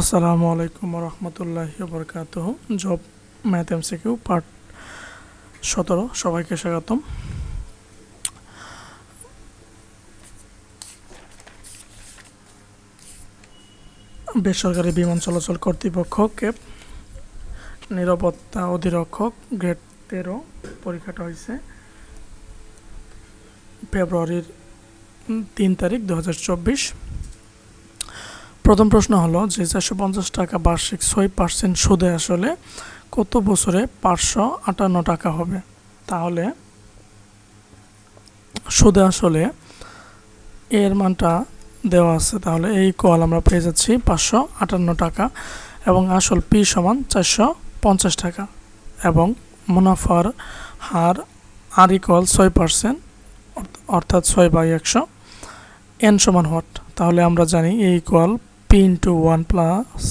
আসসালামু আলাইকুম রহমতুল্লাহ বরকাত জব ম্যাথ এমসিকিউ পার্ট সতেরো, সবাইকে স্বাগতম। বেসরকারি বিমান চলাচল কর্তৃপক্ষকে নিরাপত্তা অধিরক্ষক গ্রেড তেরো পরীক্ষাটা হয়েছে ফেব্রুয়ারির তিন তারিখ দু হাজার চব্বিশ। প্রথম প্রশ্ন হলো যে চারশো পঞ্চাশ টাকা বার্ষিক ছয় পার্সেন্ট সুদে আসলে কত বছরে পাঁচশো আটান্ন টাকা হবে? তাহলে সুদে আসলে এর মানটা দেওয়া আছে। তাহলে এই কল আমরা পেয়ে যাচ্ছি পাঁচশো আটান্ন টাকা এবং আসল পি সমান চারশো পঞ্চাশ টাকা এবং মুনাফার হার আর ইকল ছয় পার্সেন্ট, অর্থাৎ ছয় বাই একশো এন সমান হট তাহলে আমরা জানি এই equal P into one plus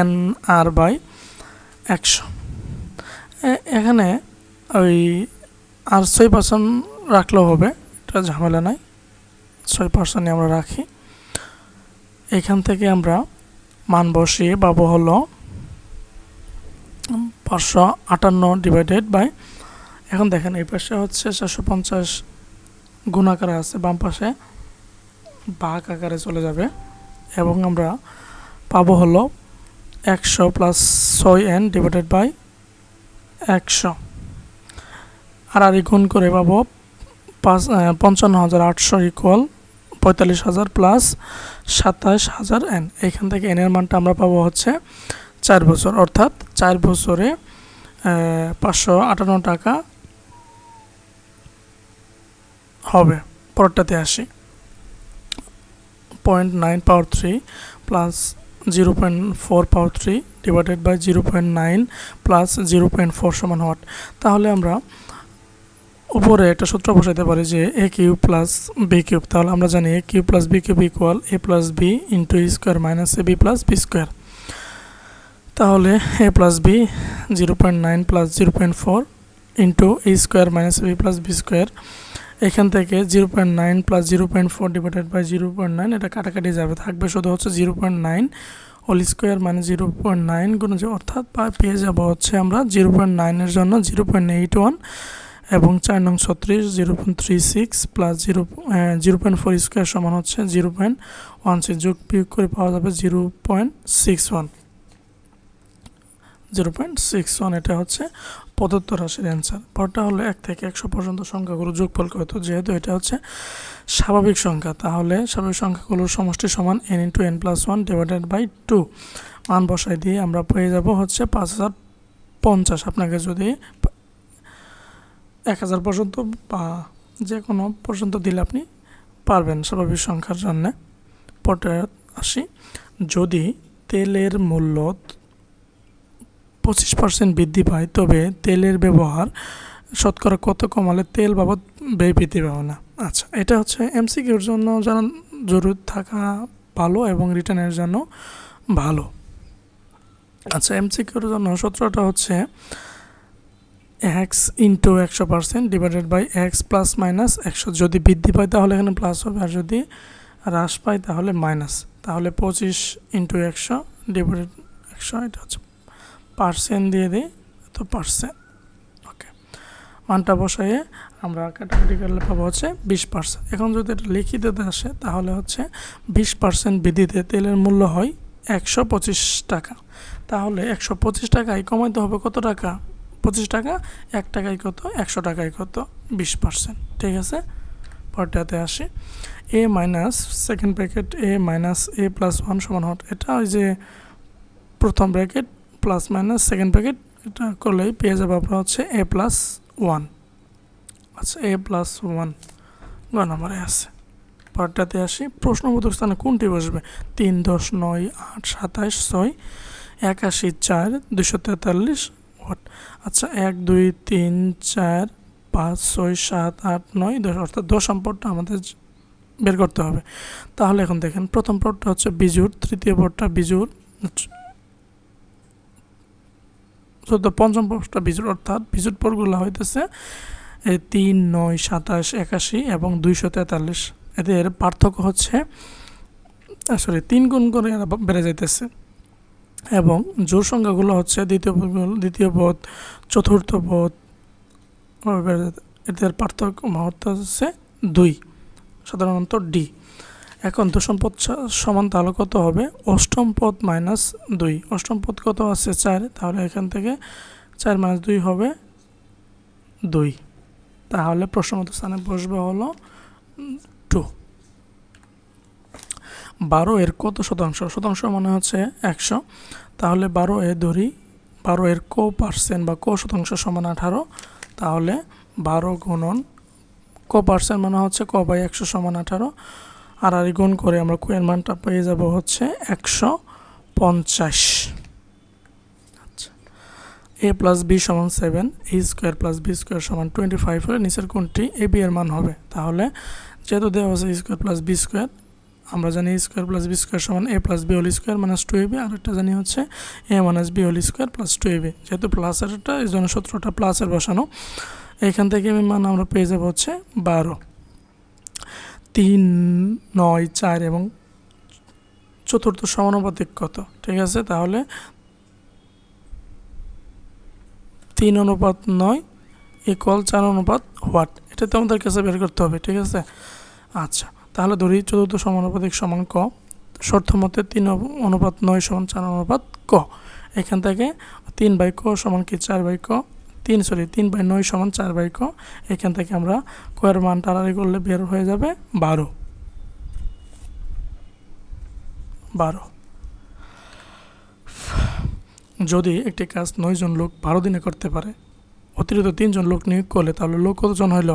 N R by একশো এখানে ওই আর ছয় পার্সেন্ট রাখলেও হবে, এটা ঝামেলা নাই। ছয় পার্সেন্টই আমরা রাখি। এখান থেকে আমরা মান বসিয়ে পাবো হলো পাঁচশো আটান্ন ডিভাইডেড বাই এখন দেখেন এই পাশে হচ্ছে চারশো পঞ্চাশ গুণ আকারে আছে, বাম পাশে বাঘ আকারে চলে যাবে। এবং আমরা পাবো হলো একশো প্লাস ছয় এন ডিভাইডেড বাই একশো। আর আর গুণ করে পাবো পাঁচ পঞ্চান্ন হাজার আটশো ইকুয়াল পঁয়তাল্লিশ হাজার প্লাস সাতাশ হাজার এন এখান থেকে এনের মানটা আমরা পাবো হচ্ছে চার বছর। অর্থাৎ চার বছরে পাঁচশো আটান্ন টাকা হবে। পরেরটাতে আসি। Point nine power three plus zero point four power three divided by zero point nine plus zero point four সমান ওয়াট তাহলে আমরা উপরে একটা সূত্র বসাইতে পারি যে A cube plus B cube তাহলে আমরা জানি A cube plus B cube equal A plus B into square minus A B plus B square তাহলে A plus B zero point nine plus zero point four into E square minus A B plus B square এখান থেকে zero point nine plus zero point four divided by zero point nine এটা কাটাকাটি যাবে থাকবে শুধু হচ্ছে zero point nine whole square মানে zero point nine গুণ অর্থাৎ পেয়ে যাব হচ্ছে আমরা জিরো পয়েন্ট নাইনের জন্য জিরো পয়েন্ট এইট ওয়ান এবং চার নং ছত্রিশ zero point three six plus zero zero point four square সমান হচ্ছে জিরো পয়েন্ট ওয়ান সিক্স যোগ বিয়োগ করে পাওয়া যাবে zero point six one zero point six one এটা হচ্ছে প্রদত্ত রাশির অ্যান্সার পরটা হলো এক থেকে একশো পর্যন্ত সংখ্যাগুলো যোগফল করতো যেহেতু এটা হচ্ছে স্বাভাবিক সংখ্যা, তাহলে স্বাভাবিক সংখ্যাগুলোর সমষ্টি সমান N into N plus one divided by two মান বসাই দিয়ে আমরা পেয়ে যাব হচ্ছে পাঁচ হাজার পঞ্চাশ। আপনাকে যদি এক হাজার পর্যন্ত বা যে কোনো পর্যন্ত দিলে আপনি পারবেন স্বাভাবিক সংখ্যার জন্যে। পরে আসি, যদি তেলের মূল্য পঁচিশ পার্সেন্ট বৃদ্ধি পায়, তবে তেলের ব্যবহার শতকরা কত কমালে তেল বাবদ ব্যয় বৃদ্ধি পাবে না। আচ্ছা এটা হচ্ছে এমসিকিউর জন্য জানা জরুরি থাকা ভালো এবং রিটার্নের জন্য ভালো। আচ্ছা এমসিকিউর জন্য সূত্রটা হচ্ছে এক্স ইন্টু একশো percent divided by X plus minus একশো। যদি বৃদ্ধি পায়, তাহলে এখানে প্লাস হবে, আর যদি হ্রাস পায়, তাহলে মাইনাস তাহলে পঁচিশ ইন্টু একশো ডিভাইডেড একশো, এটা হচ্ছে পার্সেন্ট দিয়ে দিই, তো পার্সেন্ট ওকে মানটা বসাইয়ে আমরা কাটাকাটি করলে পাবো হচ্ছে বিশ পার্সেন্ট এখন যদি এটা লিখিতে আসে, তাহলে হচ্ছে বিশ পার্সেন্ট বৃদ্ধিতে তেলের মূল্য হয় একশো পঁচিশ টাকা। তাহলে একশো পঁচিশ টাকায় কমাইতে হবে কত টাকা? পঁচিশ টাকা, এক টাকায় কত? একশো টাকায় কত? বিশ পার্সেন্ট ঠিক আছে? পরটাতে আসি। A minus, second bracket, A minus, A plus one সমান হট। এটা ওই যে প্রথম bracket plus minus second bracket এটা করলেই পেয়ে যাব আপনার হচ্ছে এ প্লাস ওয়ান আচ্ছা এ প্লাস ওয়ান গ নম্বরে আছে। পরটাতে আসি। প্রশ্নবোধক স্থানে কোনটি বসবে? তিন, দশ, নয়, আট, সাতাশ, ছয়, একাশি, চার দুশো তেতাল্লিশ ওয়াট। আচ্ছা এক, দুই, তিন, চার, পাঁচ, ছয়, সাত, আট, নয়, দশ। অর্থাৎ দশ সম্পদটা আমাদের বের করতে হবে। তাহলে এখন দেখেন, প্রথম পদটা হচ্ছে বিজুর তৃতীয় পদটা বিজুর চোদ্দ পঞ্চম পদটা বিজুট অর্থাৎ বিজুট পদগুলো হইতেছে তিন, নয়, সাতাশ, একাশি এবং দুইশো তেতাল্লিশ। এদের পার্থক্য হচ্ছে সরি তিন গুণ করে বেড়ে যাইতেছে। এবং জোর সংখ্যাগুলো হচ্ছে দ্বিতীয় দ্বিতীয় পদ, চতুর্থ পদ, এদের পার্থক্য মহত্ব হচ্ছে দুই, সাধারণত ডি। এখন দশম পদ সমান তাহলে কত হবে? অষ্টম পদ মাইনাস দুই। অষ্টম পদ কত আছে? চার। তাহলে এখান থেকে চার মাইনাস দুই হবে দুই। তাহলে প্রশ্নমত স্থানে বসবে হলো টু বারো এর কত শতাংশ? শতাংশ মানে হচ্ছে একশো। তাহলে বারো এ ধরি, বারো এর কো পার্সেন্ট বা কো শতাংশ সমান আঠারো। তাহলে বারো গুণন ক পার্সেন্ট মানে হচ্ছে ক বাই একশো সমান আঠারো। আর আর গুণ করে আমরা কোয়ের মানটা পেয়ে যাব হচ্ছে একশো পঞ্চাশ। আচ্ছা। এ প্লাস বি সমান seven, A square plus B square সমান টোয়েন্টি ফাইভ হলে নিচের কোনটি এ, বি এর মান হবে। তাহলে যেহেতু দেওয়া আছে স্কোয়ার প্লাস বি স্কোয়ার, আমরা জানি স্কোয়ার প্লাস বি স্কোয়ার সমান A plus B whole square minus two A B, আর একটা জানি হচ্ছে A minus B whole square plus two A B. যেহেতু প্লাসেরটা এই জন্য সূত্রটা প্লাসের বসানো। এখান থেকে মান আমরা পেয়ে যাব হচ্ছে বারো। তিন, নয়, চার এবং চতুর্থ সমানুপাতিক কত? ঠিক আছে, তাহলে তিন অনুপাত নয় ইকুয়াল চার অনুপাত হোয়াট এটা তো আমাদের কাছে বের করতে হবে, ঠিক আছে? আচ্ছা তাহলে ধরি চতুর্থ সমানুপাতিক সমান ক। শর্ত মতে তিন অনুপাত নয় সমান চার অনুপাত ক। এখান থেকে তিন বাই ক সমান কি? চার বাই ক। তিন সরি তিন বাই নয় সমান চার বাই ক। এখান থেকে আমরা কয়ের মান টানারি করলে বের হয়ে যাবে বারো। বারো। যদি একটি কাজ নয়জন লোক বারো দিনে করতে পারে, অতিরিক্ত তিনজন লোক নিয়োগ করলে তাহলে লোক কতজন হইল?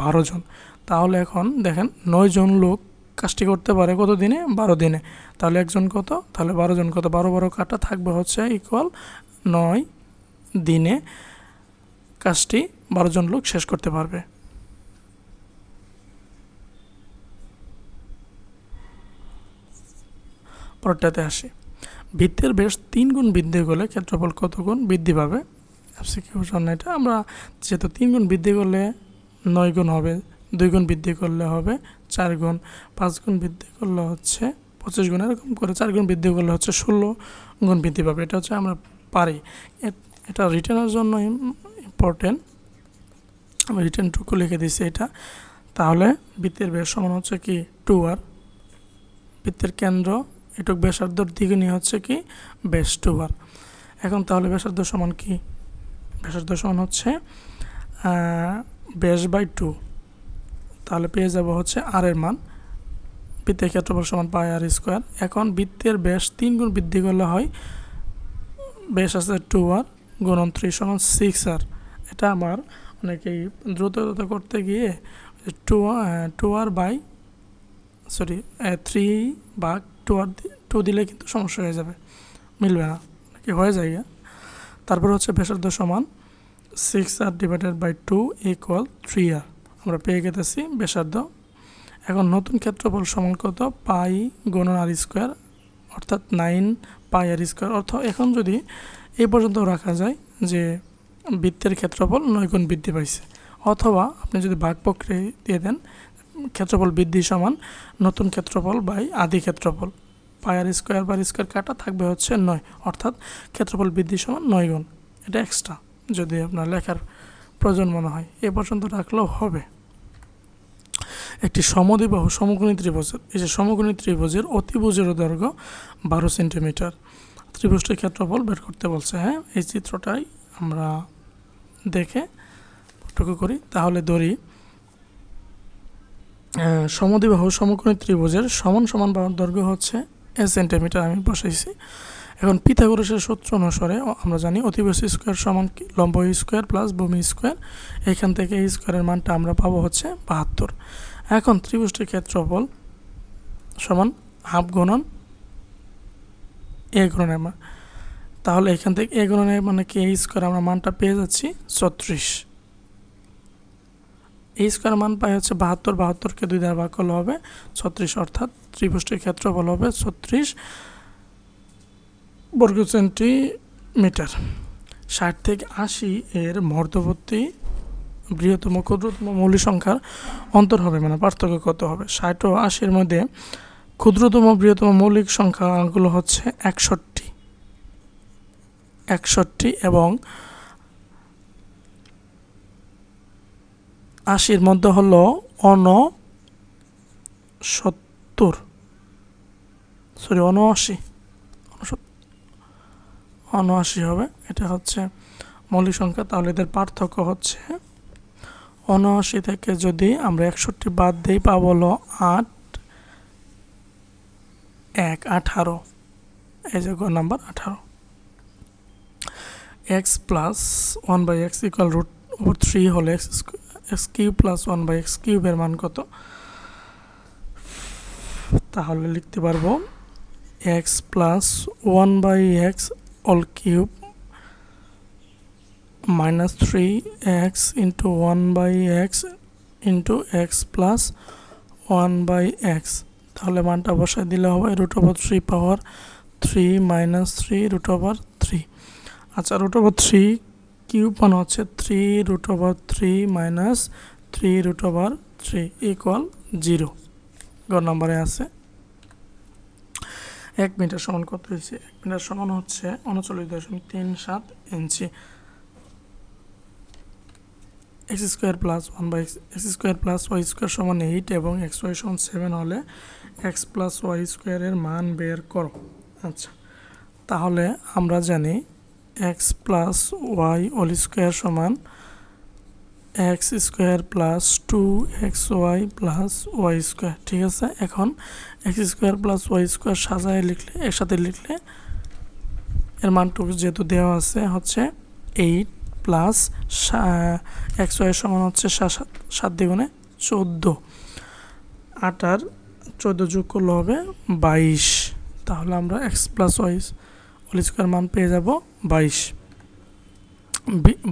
বারো জন। তাহলে এখন দেখেন নয়জন লোক কাজটি করতে পারে কত দিনে? বারো দিনে। তাহলে একজন কত? তাহলে বারো জন কত? বারো বারো কাটা থাকবে হচ্ছে ইকুয়াল নয় দিনে। কাজটি বারো জন লোক শেষ করতে পারবে। পরটাতে আসি। বৃত্তের বেশ তিন গুণ বৃদ্ধি করলে ক্ষেত্রফল কত গুণ বৃদ্ধি পাবে? অ্যাপসিকিউশন এটা আমরা যেহেতু তিন গুণ বৃদ্ধি করলে নয় গুণ হবে, দুই গুণ বৃদ্ধি করলে হবে চার গুণ, পাঁচ গুণ বৃদ্ধি করলে হচ্ছে পঁচিশ গুণ, এরকম করে চার গুণ বৃদ্ধি করলে হচ্ছে ষোলো গুণ বৃদ্ধি পাবে। এটা হচ্ছে আমরা পারি। এটা রিটার্নের জন্য ইম্পর্টেন্ট আমি রিটার্ন টুকু লিখে দিছি এটা। তাহলে বৃত্তের বেশ সমান হচ্ছে কি টু আর বৃত্তের কেন্দ্র, এটুক ব্যাসার্ধর দ্বিগুণী হচ্ছে কি বেশ টু আর এখন তাহলে ব্যাসার্ধ সমান কি? ব্যাসার্ধ সমান হচ্ছে বেশ বাই টু তাহলে পেয়ে যাব হচ্ছে আর এর মান। বৃত্তের ক্ষেত্রফল সমান পাই আর স্কোয়ার এখন বৃত্তের ব্যাস তিন গুণ বৃদ্ধি করলে হয় বেশ আছে টু আর গুণন থ্রি সমান সিক্স আর এটা আমার অনেকেই দ্রুত করতে গিয়ে two two r by sorry three বা টু আর টু দিলে কিন্তু সমস্যা হয়ে যাবে, মিলবে না কি হয়ে যায়। তারপর হচ্ছে ব্যাসার্ধ সমান six r divided by two equal three r আমরা পেয়ে গেতেছি ব্যাসার্ধ এখন নতুন ক্ষেত্রফল সমান কত পাই গুণন আর স্কোয়ার অর্থাৎ নাইন পাই আর স্কোয়ার অর্থ এখন যদি এই পর্যন্ত রাখা যায় যে বৃত্তের ক্ষেত্রফল নয় গুণ বৃদ্ধি পাইছে। অথবা আপনি যদি ভাগ প্রক্রিয়া দিয়ে দেন, ক্ষেত্রফল বৃদ্ধি সমান নতুন ক্ষেত্রফল বাই আদি ক্ষেত্রফল। পায়ার স্কোয়ার বা স্কোয়ার কাটা থাকবে হচ্ছে নয়, অর্থাৎ ক্ষেত্রফল বৃদ্ধি সমান নয় গুণ। এটা এক্সট্রা যদি আপনার লেখার প্রয়োজন মনে হয়। এ পর্যন্ত রাখলেও হবে। একটি সমদ্বিবাহু সমকোণী ত্রিভুজের এই যে সমকোণী ত্রিভুজের অতিভুজের দৈর্ঘ্য বারো সেন্টিমিটার। ত্রিভুজটির ক্ষেত্রফল বের করতে বলছে হ্যাঁ? এই চিত্রটাই আমরা দেখে টুকু করি তাহলে ধরি আহ, সমদ্বিবাহু সমকোণী ত্রিভুজের সমান সমান বাহুর দৈর্ঘ্য হচ্ছে এ সেন্টিমিটার আমি বসাইছি। এখন পিথাগোরাসের সূত্র অনুসারে আমরা জানি অতিবেশ স্কোয়ার সমান লম্ব স্কোয়ার প্লাস ভূমি স্কোয়ার এখান থেকে এই স্কোয়ারের মানটা আমরা পাবো হচ্ছে বাহাত্তর। এখন ত্রিভুজটির ক্ষেত্রফল সমান হাফ গুণন এ গুণনের মান। তাহলে এখান থেকে এ গুণনের মানে কি স্কোয়ার আমরা মানটা পেয়ে যাচ্ছি ছত্রিশ। এই স্কোয়ার মান পাই হচ্ছে বাহাত্তর, বাহাত্তরকে দুই দ্বারা ভাগ করলে হবে ছত্রিশ, অর্থাৎ ত্রিভুজটির ক্ষেত্রফল হবে ছত্রিশ বর্গ সেন্টিমিটার। ষাট থেকে আশি এর মধ্যবর্তী বৃহত্তম ক্ষুদ্রতম মৌলিক সংখ্যার অন্তর হবে মানে পার্থক্য কত হবে? ষাট ও আশির মধ্যে ক্ষুদ্রতম বৃহত্তম মৌলিক সংখ্যাগুলো হচ্ছে একষট্টি। একষট্টি এবং আশির মধ্যে হল অন সত্তর সরি অনআশি অনআশি হবে। এটা হচ্ছে মৌলিক সংখ্যা। তাহলে এদের পার্থক্য হচ্ছে উনআশি থেকে যদি আমরা একষট্টি বাদ দিই, পাব হলো আট, এক, আঠারো। এই যে নাম্বার আঠারো। X plus one by X equal root over three হলে X X cube plus one by X কিউবের মান কত? তাহলে লিখতে পারব X plus one by X all cube minus three X into one by X into X plus one by X তাহলে মানটা বসায় দিলে হবে root over three power three minus three root over আচ্ছা রুট ওভার থ্রি কিউব মানে হচ্ছে three root over three minus three root over three equal zero গ নম্বরে আছে। এক মিটার সমান কত হয়েছে। এক মিটার সমান হচ্ছে উনচল্লিশ দশমিক তিন সাত ইঞ্চি। X square plus one by X square plus Y square সমান এইট এবং এক্স ওয়াই সমান সেভেন হলে এক্স প্লাস ওয়াই স্কোয়ারের মান বের করো। আচ্ছা তাহলে আমরা জানি X plus Y whole square সমান X square plus two X Y plus Y square, ঠিক আছে? এখন X square plus Y square সাজায় লিখলে, একসাথে লিখলে এর মানটুকু যেহেতু দেওয়া আছে হচ্ছে এইট প্লাস এক্স ওয়াই সমান হচ্ছে সাত দ্বিগুণে চোদ্দ। আটার চোদ্দ যোগ করলে হবে বাইশ। তাহলে আমরা X plus Y whole square মান পেয়ে যাব বাইশ।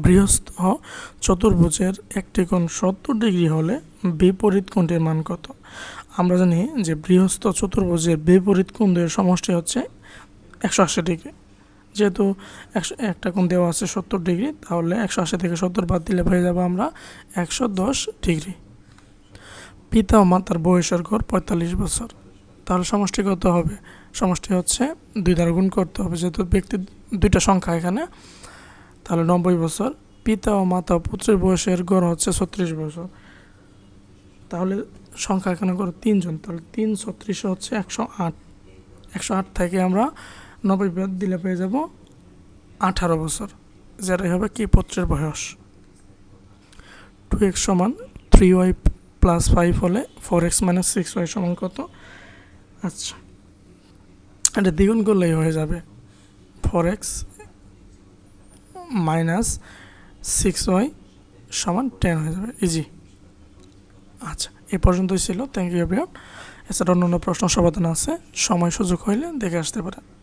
বৃহস্ত চতুর্ভুজের একটি কোণ সত্তর ডিগ্রি হলে বিপরীত কোণটির মান কত? আমরা জানি যে বৃহস্ত চতুর্ভুজের বিপরীত কোণের সমষ্টি হচ্ছে একশো আশি ডিগ্রি। যেহেতু একশো একটা কোণ দেওয়া আছে সত্তর ডিগ্রি, তাহলে একশো আশি থেকে সত্তর বাদ দিলে হয়ে যাব আমরা একশো দশ ডিগ্রি। পিতা ও মাতার বয়সের ঘর পঁয়তাল্লিশ বছর। তাহলে সমষ্টি কত হবে? সমষ্টি হচ্ছে দুই দ্বারা গুণ করতে হবে। যেহেতু ব্যক্তি দুইটা সংখ্যা এখানে, তাহলে নব্বই বছর। পিতা ও মাতা পুত্রের বয়সের গড় হচ্ছে ছত্রিশ বছর। তাহলে সংখ্যা এখানে করে তিনজন। তাহলে তিন ছত্রিশে হচ্ছে একশো আট। একশো আট থেকে আমরা নব্বই বাদ দিলে পেয়ে যাব আঠারো বছর। যেটাই হবে কি? পুত্রের বয়স। টু এক্স সমান থ্রি ওয়াই প্লাস ফাইভ হলে four X minus six Y সমান কত? আচ্ছা। এটা দ্বিগুণ করলেই হয়ে যাবে। Four X minus six Y সমান টেন হয়ে যাবে। ইজি আচ্ছা এ পর্যন্তই ছিল। থ্যাংক ইউ এভরিওয়ান এছাড়া অন্য প্রশ্ন সমাধান আছে। সময় সুযোগ হইলে দেখে আসতে পারেন।